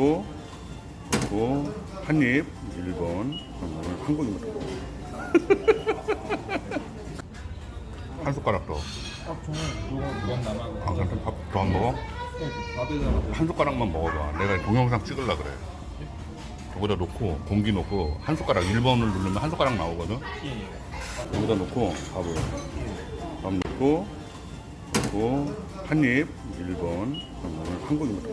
있고 그리고 한입 1번 오늘 한국입니다 한 숟가락 더아 저는 무한 남아. 그럼 밥더 안 먹어? 한 숟가락만 먹어봐. 내가 동영상 찍으려 그래. 여기다 놓고 공기 놓고 한 숟가락 1번을 누르면 한 숟가락 나오거든? 여기다 놓고 밥을. 밥 넣고 그리고 한입 1번 오늘 한국입니다